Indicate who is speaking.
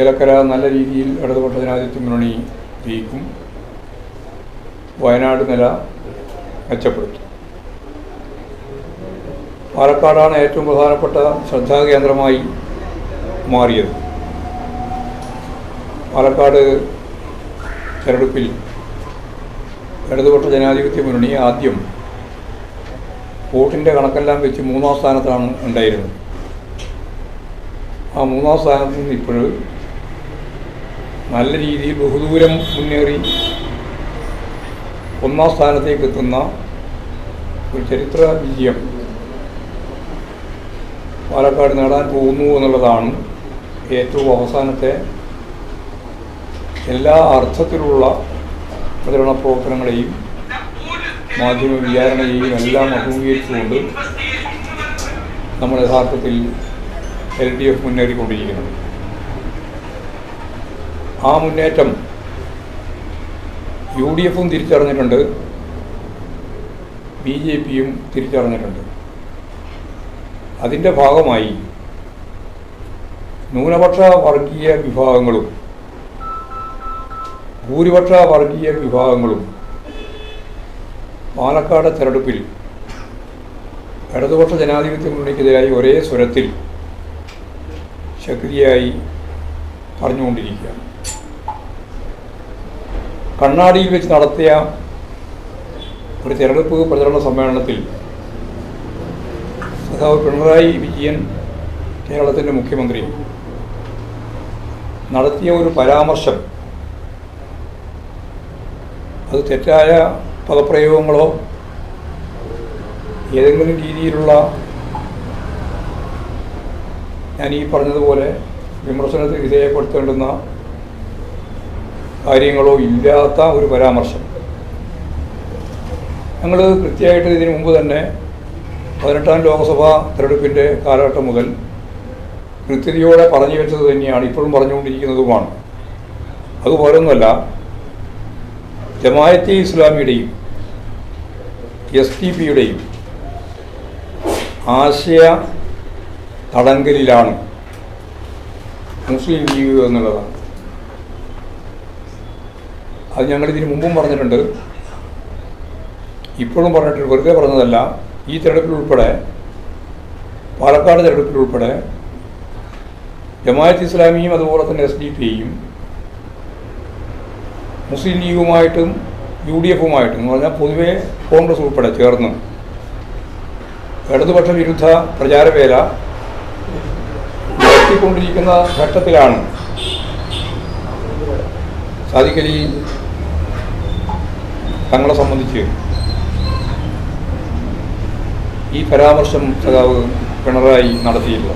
Speaker 1: ഏലക്കര നല്ല രീതിയിൽ ഇടതുപക്ഷ ജനാധിപത്യ മുന്നണി ജയിക്കും. വയനാട് നില മെച്ചപ്പെടുത്തും. പാലക്കാടാണ് ഏറ്റവും പ്രധാനപ്പെട്ട ശ്രദ്ധാകേന്ദ്രമായി മാറിയത്. പാലക്കാട് തെരഞ്ഞെടുപ്പിൽ ഇടതുപക്ഷ ജനാധിപത്യ മുന്നണി ആദ്യം വോട്ടിന്റെ കണക്കെല്ലാം വെച്ച് മൂന്നാം സ്ഥാനത്താണ് ഉണ്ടായിരുന്നത്. ആ മൂന്നാം സ്ഥാനത്ത് നിന്ന് ഇപ്പോൾ നല്ല രീതിയിൽ ബഹുദൂരം മുന്നേറി ഒന്നാം സ്ഥാനത്തേക്ക് എത്തുന്ന ഒരു ചരിത്ര വിജയം പാലക്കാട് നേടാൻ പോകുന്നു എന്നുള്ളതാണ് ഏറ്റവും അവസാനത്തെ എല്ലാ അർത്ഥത്തിലുള്ള പ്രചരണ പ്രവർത്തനങ്ങളെയും മാധ്യമ വിചാരണയെയും എല്ലാം അഭിമുഖീകരിച്ചുകൊണ്ട് നമ്മൾ യഥാർത്ഥത്തിൽ എൽ ഡി എഫ് മുന്നേറിക്കൊണ്ടിരിക്കുന്നത് ആ മുന്നേറ്റം യു ഡി എഫും തിരിച്ചറിഞ്ഞിട്ടുണ്ട്. ബി ജെ പിയും തിരിച്ചറിഞ്ഞിട്ടുണ്ട്. അതിന്റെ ഭാഗമായി ന്യൂനപക്ഷ വർഗീയ വിഭാഗങ്ങളും ഭൂരിപക്ഷ വർഗീയ വിഭാഗങ്ങളും പാലക്കാട് തെരഞ്ഞെടുപ്പിൽ ഇടതുപക്ഷ ജനാധിപത്യ മുന്നണിക്കെതിരായി ഒരേ സ്വരത്തിൽ ശക്തിയായി പറഞ്ഞുകൊണ്ടിരിക്കുകയാണ്. കണ്ണാടിയിൽ വെച്ച് നടത്തിയ ഒരു തെരഞ്ഞെടുപ്പ് പ്രചരണ സമ്മേളനത്തിൽ സഖാവ് പിണറായി വിജയൻ കേരളത്തിന്റെ മുഖ്യമന്ത്രി നടത്തിയ ഒരു പരാമർശം അത് തെറ്റായ പദപ്രയോഗങ്ങളോ ഏതെങ്കിലും രീതിയിലുള്ള ഞാൻ ഈ പറഞ്ഞതുപോലെ വിമർശനത്തിന് വിധേയപ്പെടുത്തേണ്ടുന്ന കാര്യങ്ങളോ ഇല്ലാത്ത ഒരു പരാമർശം. ഞങ്ങൾ കൃത്യമായിട്ട് ഇതിനു മുമ്പ് തന്നെ പതിനെട്ടാം ലോക്സഭാ തെരഞ്ഞെടുപ്പിന്റെ കാലഘട്ടം മുതൽ കൃത്യതയോടെ പറഞ്ഞു വെച്ചത് തന്നെയാണ് ഇപ്പോഴും പറഞ്ഞുകൊണ്ടിരിക്കുന്നതുമാണ്. അതുപോലൊന്നുമല്ല ജമായത്തെ ഇസ്ലാമിയുടെയും എസ് ടി പിയുടെയും ആശയ തടങ്കലിലാണ് മുസ്ലിം ലീഗ് എന്നുള്ളതാണ്. അത് ഞങ്ങൾ ഇതിന് മുമ്പും പറഞ്ഞിട്ടുണ്ട്. ഇപ്പോഴും പറഞ്ഞിട്ടുണ്ട്. വെറുതെ പറഞ്ഞതല്ല. ഈ തിരഞ്ഞെടുപ്പിലുൾപ്പെടെ പാലക്കാട് തിരഞ്ഞെടുപ്പിലുൾപ്പെടെ ജമാഅത്ത് ഇസ്ലാമിയും അതുപോലെ തന്നെ എസ് ഡി പി ഐയും മുസ്ലിം ലീഗുമായിട്ടും യു ഡി എഫുമായിട്ടും എന്ന് പറഞ്ഞാൽ പൊതുവേ കോൺഗ്രസ് ഉൾപ്പെടെ ചേർന്ന്. ഇടതുപക്ഷ വിരുദ്ധ പ്രചാരവേല നടത്തിക്കൊണ്ടിരിക്കുന്ന ഘട്ടത്തിലാണ്. സാദിഖലി തങ്ങളെ സംബന്ധിച്ച് ഈ പരാമർശം സഖാവ് പിണറായി നടത്തിയില്ല.